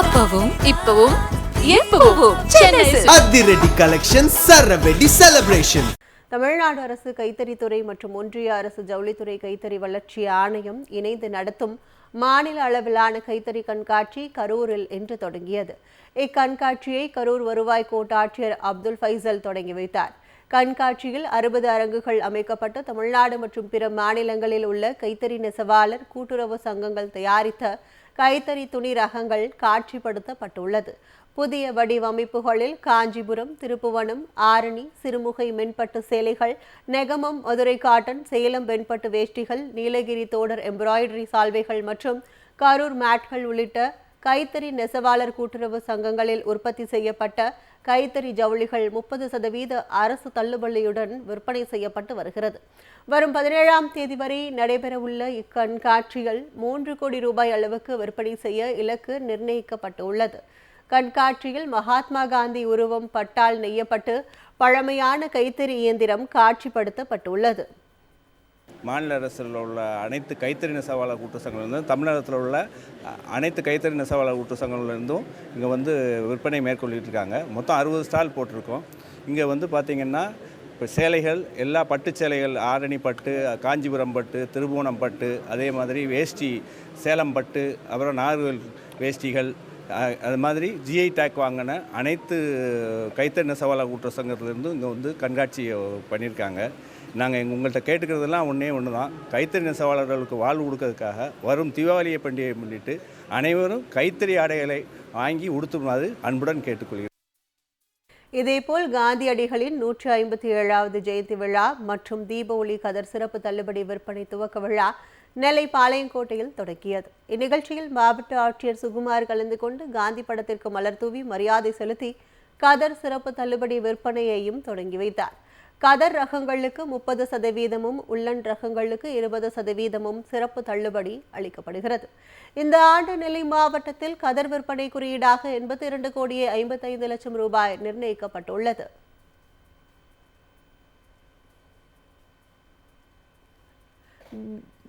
அப்பவும் இப்பவும் எப்பவும். அதிரடி கலெக்ஷன் சரவெடி செலிப்ரேஷன் தமிழ்நாடு அரசு கைத்தறித்துறை மற்றும் ஒன்றிய அரசு ஜவுளித்துறை கைத்தறி வளர்ச்சி ஆணையம் இணைந்து நடத்தும் மாநில அளவிலான கைத்தறி கண்காட்சி கரூரில் இன்று தொடங்கியது. இக்கண்காட்சியை கரூர் வருவாய் கோட்டாட்சியர் அப்துல் ஃபைசல் தொடங்கி வைத்தார். கண்காட்சியில் அறுபது அரங்குகள் அமைக்கப்பட்டு தமிழ்நாடு மற்றும் பிற மாநிலங்களில் உள்ள கைத்தறி நெசவாளர் கூட்டுறவு சங்கங்கள் தயாரித்த கைத்தறி துணி ரகங்கள் காட்சிப்படுத்தப்பட்டுள்ளது. புதிய வடிவமைப்புகளில் காஞ்சிபுரம் திருப்புவனம் ஆரணி சிறுமுகை மென்பட்டு சேலைகள் நெகமம் மதுரை காட்டன் சேலம் வெண்பட்டு வேஷ்டிகள் நீலகிரி தோடர் எம்ப்ராய்டரி சால்வைகள் மற்றும் கரூர் மேட்கள் உள்ளிட்ட கைத்தறி நெசவாளர் கூட்டுறவு சங்கங்களில் உற்பத்தி செய்யப்பட்ட கைத்தறி ஜவுளிகள் முப்பது சதவீத அரசு தள்ளுபடியுடன் விற்பனை செய்யப்பட்டு வருகிறது. வரும் பதினேழாம் தேதி வரை நடைபெறவுள்ள இக்கண்காட்சியில் மூன்று கோடி ரூபாய் அளவுக்கு விற்பனை செய்ய இலக்கு நிர்ணயிக்கப்பட்டுள்ளது. கண்காட்சியில் மகாத்மா காந்தி உருவம் பட்டால் நெய்யப்பட்டு பழமையான கைத்தறி இயந்திரம் காட்சிப்படுத்தப்பட்டுள்ளது. மாநில அரசில் உள்ள அனைத்து கைத்தறி நெசவாளர் கூட்டு சங்கங்கள்லேருந்து தமிழகத்தில் உள்ள அனைத்து கைத்தறி நெசவாளர் கூட்டு சங்கங்கள்லேருந்தும் இங்கே வந்து விற்பனை மேற்கொள்ளிட்டு இருக்காங்க. மொத்தம் அறுபது ஸ்டால் போட்டிருக்கோம். இங்கே வந்து பார்த்திங்கன்னா இப்போ சேலைகள் எல்லா பட்டு சேலைகள் ஆரணி பட்டு காஞ்சிபுரம் பட்டு திருபுவனம் பட்டு அதே மாதிரி வேஷ்டி சேலம் பட்டு அப்புறம் நார்வல் வேஷ்டிகள் அது மாதிரி ஜிஐ டேக் வாங்கின அனைத்து கைத்தறி நெசவாளர் கூட்டுற சங்கத்திலேருந்து இங்கே வந்து கண்காட்சி பண்ணியிருக்காங்க. நாங்கள் எங்கள் உங்கள்கிட்ட கேட்டுக்கிறதெல்லாம் ஒன்றே ஒன்று தான் கைத்தறி நெசவாளர்களுக்கு வாழ்வு கொடுக்கறதுக்காக வரும் தீபாவளியை பண்டிகையை முன்னிட்டு அனைவரும் கைத்தறி ஆடைகளை வாங்கி உடுத்துமாறு அன்புடன் கேட்டுக்கொள்கிறேன் இதேபோல் காந்தியடிகளின் நூற்றி ஐம்பத்தி ஏழாவது ஜெயந்தி விழா மற்றும் தீப ஒளி கதர் சிறப்பு தள்ளுபடி விற்பனை துவக்க விழா நெல்லை பாளையங்கோட்டையில் தொடங்கியது. இந்நிகழ்ச்சியில் மாவட்ட ஆட்சியர் சுகுமார் கலந்து கொண்டு காந்தி படத்திற்கு மலர் தூவி மரியாதை செலுத்தி கதர் சிறப்பு தள்ளுபடி விற்பனையையும் தொடங்கி வைத்தார். கதர் ரகங்களுக்கு முப்பது சதவீதமும் உள்ளன் ரகங்களுக்கு இருபது சதவீதமும் சிறப்பு தள்ளுபடி அளிக்கப்படுகிறது. இந்த ஆண்டு நெல்லை மாவட்டத்தில் கதர் விற்பனை குறியீடாக எண்பத்தி இரண்டு கோடியே ஐம்பத்தைந்து லட்சம் ரூபாய் நிர்ணயிக்கப்பட்டுள்ளது.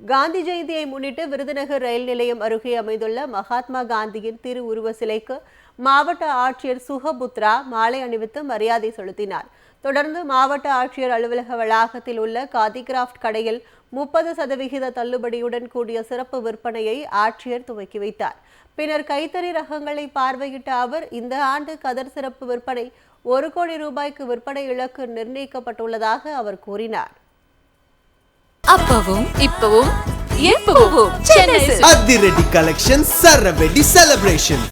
காந்தி ஜெயந்தியை முன்னிட்டு விருதுநகர் ரயில் நிலையம் அருகே அமைந்துள்ள மகாத்மா காந்தியின் திரு உருவ சிலைக்கு மாவட்ட ஆட்சியர் சுகபுத்ரா மாலை அணிவித்து மரியாதை செலுத்தினார். தொடர்ந்து மாவட்ட ஆட்சியர் அலுவலக வளாகத்தில் உள்ள காதி கிராஃப்ட் கடையில் முப்பது சதவிகித தள்ளுபடியுடன் கூடிய சிறப்பு விற்பனையை ஆட்சியர் துவக்கி வைத்தார். பின்னர் கைத்தறி ரகங்களை பார்வையிட்ட அவர் இந்த ஆண்டு கதர் சிறப்பு விற்பனை ஒரு கோடி ரூபாய்க்கு விற்பனை இலக்கு நிர்ணயிக்கப்பட்டுள்ளதாக அவர் கூறினார். அப்பவும் இப்பவும் எப்பவும் சென்னை அதிரடி கலெக்ஷன் சரவெடி செலிப்ரேஷன்